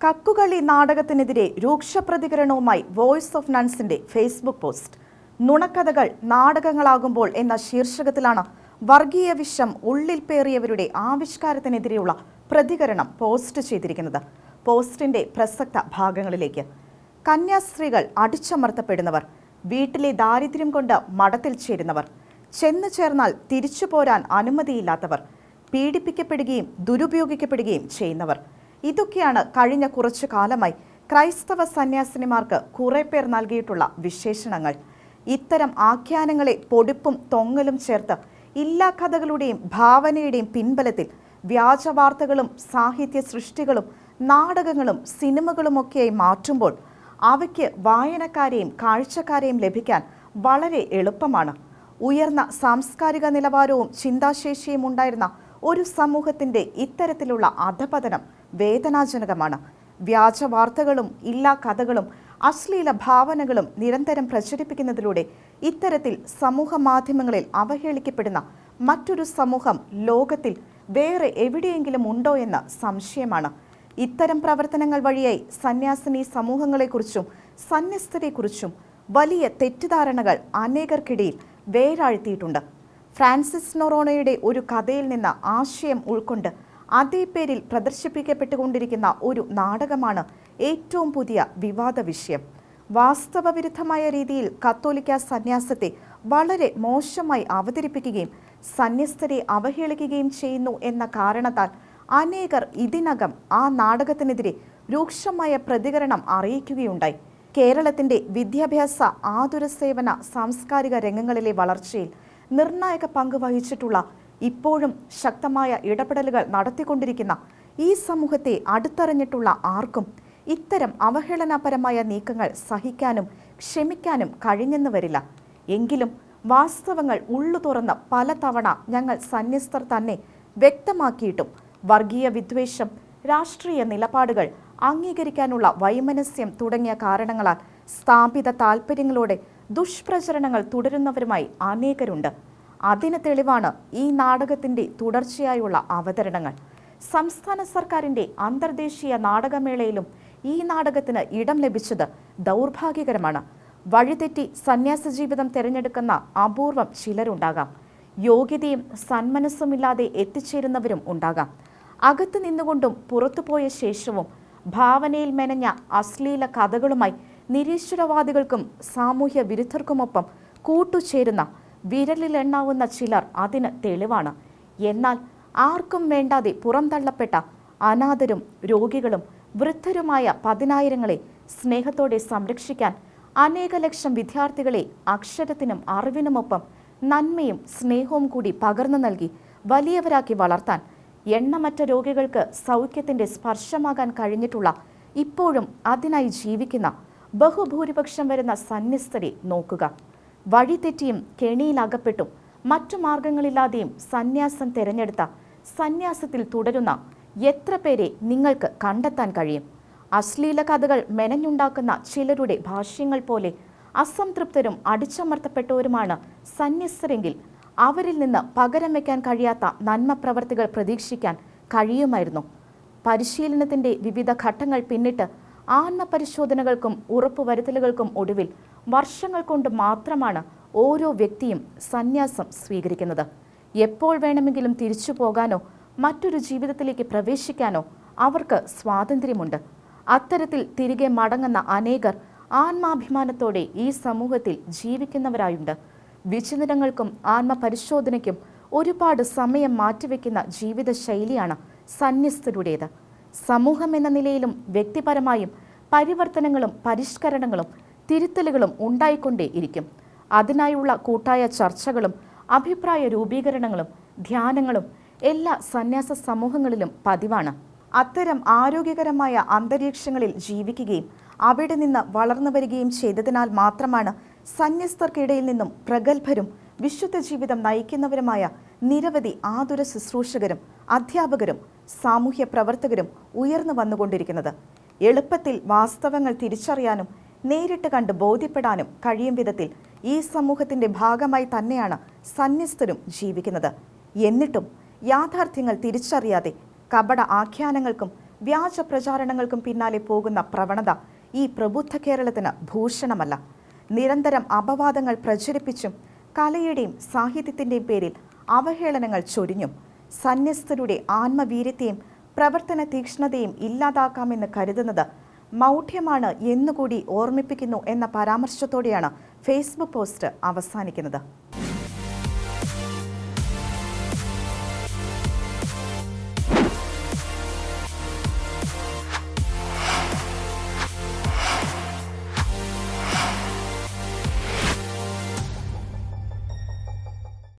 കക്കുകളി നാടകത്തിനെതിരെ രൂക്ഷ പ്രതികരണവുമായി വോയിസ് ഓഫ് നൺസിന്റെ ഫേസ്ബുക്ക് പോസ്റ്റ് നുണക്കഥകൾ നാടകങ്ങളാകുമ്പോൾ എന്ന ശീർഷകത്തിലാണ് വർഗീയ വിഷം ഉള്ളിൽ പേറിയവരുടെ ആവിഷ്കാരത്തിനെതിരെയുള്ള പ്രതികരണം പോസ്റ്റ് ചെയ്തിരിക്കുന്നത്. പോസ്റ്റിന്റെ പ്രസക്ത ഭാഗങ്ങളിലേക്ക്. കന്യാസ്ത്രീകൾ അടിച്ചമർത്തപ്പെടുന്നവർ വീട്ടിലെ ദാരിദ്ര്യം കൊണ്ട് മഠത്തിൽ ചേരുന്നവർ ചെന്നു ചേർന്നാൽ തിരിച്ചു പോരാൻ അനുമതിയില്ലാത്തവർ പീഡിപ്പിക്കപ്പെടുകയും ദുരുപയോഗിക്കപ്പെടുകയും ചെയ്യുന്നവർ. ഇതൊക്കെയാണ് കഴിഞ്ഞ കുറച്ചു കാലമായി ക്രൈസ്തവ സന്യാസിനിമാർക്ക് കുറെ പേർ നൽകിയിട്ടുള്ള വിശേഷണങ്ങൾ. ഇത്തരം ആഖ്യാനങ്ങളെ പൊടിപ്പും തൊങ്ങലും ചേർത്ത് ഇല്ലാ കഥകളുടെയും ഭാവനയുടെയും പിൻബലത്തിൽ വ്യാജ വാർത്തകളും സാഹിത്യ സൃഷ്ടികളും നാടകങ്ങളും സിനിമകളുമൊക്കെയായി മാറ്റുമ്പോൾ അവയ്ക്ക് വായനക്കാരെയും കാഴ്ചക്കാരെയും ലഭിക്കാൻ വളരെ എളുപ്പമാണ്. ഉയർന്ന സാംസ്കാരിക നിലവാരവും ചിന്താശേഷിയും ഉണ്ടായിരുന്ന ഒരു സമൂഹത്തിന്റെ ഇത്തരത്തിലുള്ള അധപതനം വേദനാജനകമാണ്. വ്യാജ വാർത്തകളും ഇല്ലാ കഥകളും അശ്ലീല ഭാവനകളും നിരന്തരം പ്രചരിപ്പിക്കുന്നതിലൂടെ ഇത്തരത്തിൽ സമൂഹ മാധ്യമങ്ങളിൽ അവഹേളിക്കപ്പെടുന്ന മറ്റൊരു സമൂഹം ലോകത്തിൽ വേറെ എവിടെയെങ്കിലും ഉണ്ടോ എന്ന സംശയമാണ്. ഇത്തരം പ്രവർത്തനങ്ങൾ വഴിയായി സന്യാസിനി സമൂഹങ്ങളെക്കുറിച്ചും സന്യസ്തരെക്കുറിച്ചും വലിയ തെറ്റിദ്ധാരണകൾ അനേകർക്കിടയിൽ വേരാഴ്ത്തിയിട്ടുണ്ട്. ഫ്രാൻസിസ് നൊറോണയുടെ ഒരു കഥയിൽ നിന്ന് ആശയം ഉൾക്കൊണ്ട് അതേ പേരിൽ പ്രദർശിപ്പിക്കപ്പെട്ടുകൊണ്ടിരിക്കുന്ന ഒരു നാടകമാണ് ഏറ്റവും പുതിയ വിവാദ വിഷയം. വാസ്തവവിരുദ്ധമായ രീതിയിൽ കത്തോലിക്ക സന്യാസത്തെ വളരെ മോശമായി അവതരിപ്പിക്കുകയും സന്യസ്തരെ അവഹേളിക്കുകയും ചെയ്യുന്നു എന്ന കാരണത്താൽ അനേകർ ഇതിനകം ആ നാടകത്തിനെതിരെ രൂക്ഷമായ പ്രതികരണം അറിയിക്കുകയുണ്ടായി. കേരളത്തിന്റെ വിദ്യാഭ്യാസ ആതുര സേവന സാംസ്കാരിക രംഗങ്ങളിലെ വളർച്ചയിൽ നിർണായക പങ്ക് വഹിച്ചിട്ടുള്ള ഇപ്പോഴും ശക്തമായ ഇടപെടലുകൾ നടത്തിക്കൊണ്ടിരിക്കുന്ന ഈ സമൂഹത്തെ അടുത്തറിഞ്ഞിട്ടുള്ള ആർക്കും ഇത്തരം അവഹേളനപരമായ നീക്കങ്ങൾ സഹിക്കാനും ക്ഷമിക്കാനും കഴിഞ്ഞെന്ന് വരില്ല. എങ്കിലും വാസ്തവങ്ങൾ ഉള്ളു തുറന്ന് പലതവണ ഞങ്ങൾ സന്യസ്തർ തന്നെ വ്യക്തമാക്കിയിട്ടും വർഗീയ വിദ്വേഷം രാഷ്ട്രീയ നിലപാടുകൾ അംഗീകരിക്കാനുള്ള വൈമനസ്യം തുടങ്ങിയ കാരണങ്ങളാൽ സ്ഥാപിത താൽപ്പര്യങ്ങളോടെ ദുഷ്പ്രചരണങ്ങൾ തുടരുന്നവരുമായി അനേകരുണ്ട്. അതിന് തെളിവാണ് ഈ നാടകത്തിന്റെ തുടർച്ചയായുള്ള അവതരണങ്ങൾ. സംസ്ഥാന സർക്കാരിന്റെ അന്തർദേശീയ നാടകമേളയിലും ഈ നാടകത്തിന് ഇടം ലഭിച്ചത് ദൗർഭാഗ്യകരമാണ്. വഴിതെറ്റി സന്യാസ ജീവിതം തിരഞ്ഞെടുക്കുന്ന അപൂർവം ചിലരുണ്ടാകാം. യോഗ്യതയും സന്മനസ്സുമില്ലാതെ എത്തിച്ചേരുന്നവരും ഉണ്ടാകാം. അകത്ത് നിന്നുകൊണ്ടും പുറത്തുപോയ ശേഷവും ഭാവനയിൽ മെനഞ്ഞ അശ്ലീല കഥകളുമായി നിരീശ്വരവാദികൾക്കും സാമൂഹ്യ വിരുദ്ധർക്കുമൊപ്പം കൂട്ടുചേരുന്ന വിരലിലെണ്ണാവുന്ന ചിലർ അതിന് തെളിവാണ്. എന്നാൽ ആർക്കും വേണ്ടാതെ പുറംതള്ളപ്പെട്ട അനാഥരും രോഗികളും വൃദ്ധരുമായ പതിനായിരങ്ങളെ സ്നേഹത്തോടെ സംരക്ഷിക്കാൻ അനേക ലക്ഷം വിദ്യാർത്ഥികളെ അക്ഷരത്തിനും അറിവിനുമൊപ്പം നന്മയും സ്നേഹവും കൂടി പകർന്നു നൽകി വലിയവരാക്കി വളർത്താൻ എണ്ണമറ്റ രോഗികൾക്ക് സൗഖ്യത്തിന്റെ സ്പർശമാകാൻ കഴിഞ്ഞിട്ടുള്ള ഇപ്പോഴും അതിനായി ജീവിക്കുന്ന ബഹുഭൂരിപക്ഷം വരുന്ന സന്യസ്തരെ നോക്കുക. വഴിതെറ്റിയും കെണിയിലകപ്പെട്ടും മറ്റു മാർഗങ്ങളില്ലാതെയും സന്യാസം തിരഞ്ഞെടുത്ത സന്യാസത്തിൽ തുടരുന്ന എത്ര പേരെ നിങ്ങൾക്ക് കണ്ടെത്താൻ കഴിയും? അശ്ലീല കഥകൾ മെനഞ്ഞുണ്ടാക്കുന്ന ചിലരുടെ ഭാഷ്യങ്ങൾ പോലെ അസംതൃപ്തരും അടിച്ചമർത്തപ്പെട്ടവരുമാണ് സന്യസ്തരെങ്കിൽ അവരിൽ നിന്ന് പകരം വയ്ക്കാൻ കഴിയാത്ത നന്മ പ്രവർത്തികൾ പ്രതീക്ഷിക്കാൻ കഴിയുമായിരുന്നു. പരിശീലനത്തിന്റെ വിവിധ ഘട്ടങ്ങൾ പിന്നിട്ട് ആത്മപരിശോധനകൾക്കും ഉറപ്പുവരുത്തലുകൾക്കും ഒടുവിൽ വർഷങ്ങൾ കൊണ്ട് മാത്രമാണ് ഓരോ വ്യക്തിയും സന്യാസം സ്വീകരിക്കുന്നത്. എപ്പോൾ വേണമെങ്കിലും തിരിച്ചു പോകാനോ മറ്റൊരു ജീവിതത്തിലേക്ക് പ്രവേശിക്കാനോ അവർക്ക് സ്വാതന്ത്ര്യമുണ്ട്. അത്തരത്തിൽ തിരികെ മടങ്ങുന്ന അനേകർ ആത്മാഭിമാനത്തോടെ ഈ സമൂഹത്തിൽ ജീവിക്കുന്നവരായുണ്ട്. വിചിന്തനങ്ങൾക്കും ആത്മപരിശോധനയ്ക്കും ഒരുപാട് സമയം മാറ്റിവെക്കുന്ന ജീവിത ശൈലിയാണ് സന്യസ്തരുടേത്. സമൂഹം എന്ന നിലയിലും വ്യക്തിപരമായും പരിവർത്തനങ്ങളും പരിഷ്കരണങ്ങളും തിരുത്തലുകളും ഉണ്ടായിക്കൊണ്ടേ ഇരിക്കും അതിനായുള്ള കൂട്ടായ ചർച്ചകളും അഭിപ്രായ രൂപീകരണങ്ങളും ധ്യാനങ്ങളും എല്ലാ സന്യാസ സമൂഹങ്ങളിലും പതിവാണ്. അത്തരം ആരോഗ്യകരമായ അന്തരീക്ഷങ്ങളിൽ ജീവിക്കുകയും അവിടെ നിന്ന് വളർന്നു വരികയും ചെയ്തതിനാൽ മാത്രമാണ് സന്യസ്തർക്കിടയിൽ നിന്നും പ്രഗത്ഭരും വിശുദ്ധ ജീവിതം നയിക്കുന്നവരുമായ നിരവധി ആതുര ശുശ്രൂഷകരും അധ്യാപകരും സാമൂഹ്യ പ്രവർത്തകരും ഉയർന്നു വന്നുകൊണ്ടിരിക്കുന്നത്. എളുപ്പത്തിൽ വാസ്തവങ്ങൾ തിരിച്ചറിയാനും നേരിട്ട് കണ്ട് ബോധ്യപ്പെടാനും കഴിയും വിധത്തിൽ ഈ സമൂഹത്തിന്റെ ഭാഗമായി തന്നെയാണ് സന്യസ്തരും ജീവിക്കുന്നത്. എന്നിട്ടും യാഥാർത്ഥ്യങ്ങൾ തിരിച്ചറിയാതെ കപട ആഖ്യാനങ്ങൾക്കും വ്യാജ പ്രചാരണങ്ങൾക്കും പിന്നാലെ പോകുന്ന പ്രവണത ഈ പ്രബുദ്ധ കേരളത്തിന് ഭൂഷണമല്ല. നിരന്തരം അപവാദങ്ങൾ പ്രചരിപ്പിച്ചും കലയുടെയും സാഹിത്യത്തിന്റെയും പേരിൽ അവഹേളനങ്ങൾ ചൊരിഞ്ഞും സന്യസ്തരുടെ ആത്മവീര്യത്തെയും പ്രവർത്തന തീക്ഷ്ണതയും ഇല്ലാതാക്കാമെന്ന് കരുതുന്നത് മൗഢ്യമാണ് എന്നുകൂടി ഓർമ്മിപ്പിക്കുന്നു എന്ന പരാമർശത്തോടെയാണ് ഫേസ്ബുക്ക് പോസ്റ്റ് അവസാനിക്കുന്നത്.